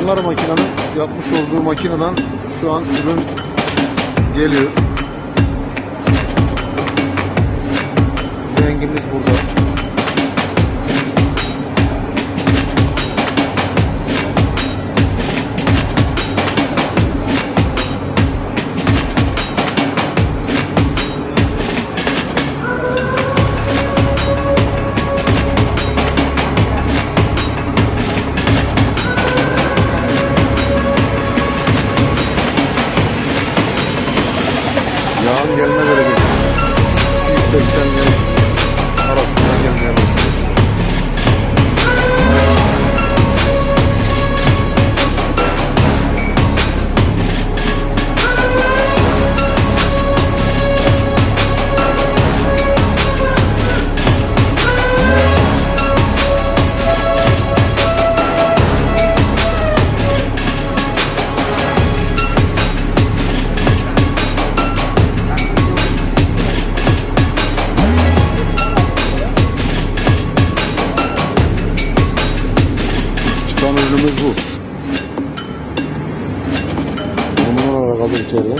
Yanlar makinenin yapmış olduğu makineden şu an ürün geliyor. Rengimiz burada. Yağın gelme derecesi 280 ile arasında Çıkan ürünümüz bu. Bunlar kaldı içeride.